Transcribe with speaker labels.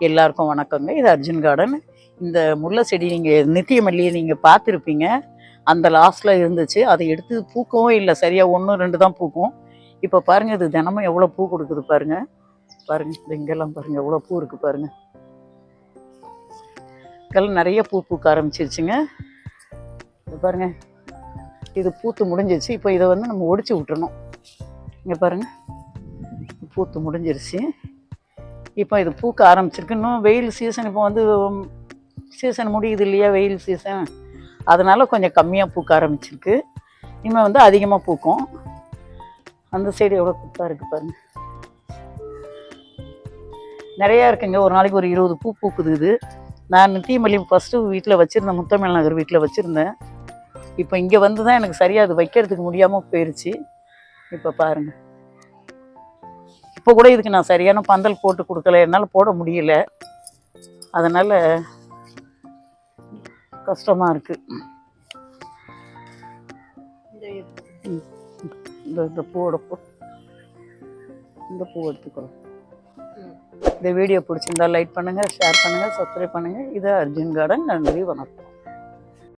Speaker 1: எல்லாருக்கும் வணக்கங்க. இது அர்ஜுன் கார்டன். இந்த முல்லை செடி நீங்கள் நித்திய மல்லியை நீங்கள் பார்த்துருப்பீங்க. அந்த லாஸ்ட்டில் இருந்துச்சு. அதை எடுத்து பூக்கவும் இல்லை. சரியாக ஒன்று ரெண்டு தான் பூக்கும். இப்போ பாருங்கள் இது தினமும் எவ்வளோ பூ கொடுக்குது பாருங்க. பாருங்கள் இது இங்கெல்லாம் பாருங்கள் எவ்வளோ பூ இருக்குது பாருங்கள் இதெல்லாம் நிறைய பூ பூக்க ஆரம்பிச்சிருச்சுங்க. இது பாருங்க. இது பூத்து முடிஞ்சிருச்சு. இப்போ இதை வந்து நம்ம ஒடிச்சு விட்டுறணும். இங்கே பாருங்க. பூத்து முடிஞ்சிருச்சு. இப்போ இது பூக்க ஆரம்பிச்சிருக்கு. இன்னும் வெயில் சீசன் இப்போ வந்து சீசன் முடியுது இல்லையா வெயில் சீசன் அதனால் கொஞ்சம் கம்மியாக பூக்க ஆரம்பிச்சிருக்கு. இனிமேல் வந்து அதிகமாக பூக்கும். அந்த சைடு எவ்வளோ பூத்தாக இருக்குது பாருங்க. நிறையா இருக்குங்க. ஒரு நாளைக்கு ஒரு இருபது பூ பூக்குது இது. நான் தீமல்லி ஃபஸ்ட்டு வீட்டில் வச்சுருந்தேன் முத்தமிழ் நகர் வீட்டில் வச்சுருந்தேன். இப்போ இங்கே வந்து தான் எனக்கு சரியாக அது வைக்கிறதுக்கு முடியாமல் போயிடுச்சு இப்போ பாருங்கள் இப்போ கூட இதுக்கு நான் சரியான பந்தல் போட்டு கொடுக்கல. என்னால் போட முடியல. அதனால் கஷ்டமாக இருக்குது இந்த இந்த பூவோட பூ. இந்த பூ எடுத்துக்கிறோம் இந்த வீடியோ பிடிச்சிருந்தா லைக் பண்ணுங்கள் ஷேர் பண்ணுங்கள் சப்ஸ்கிரைப் பண்ணுங்கள் இது அர்ஜுன் கார்டன். நன்றி வணக்கம்.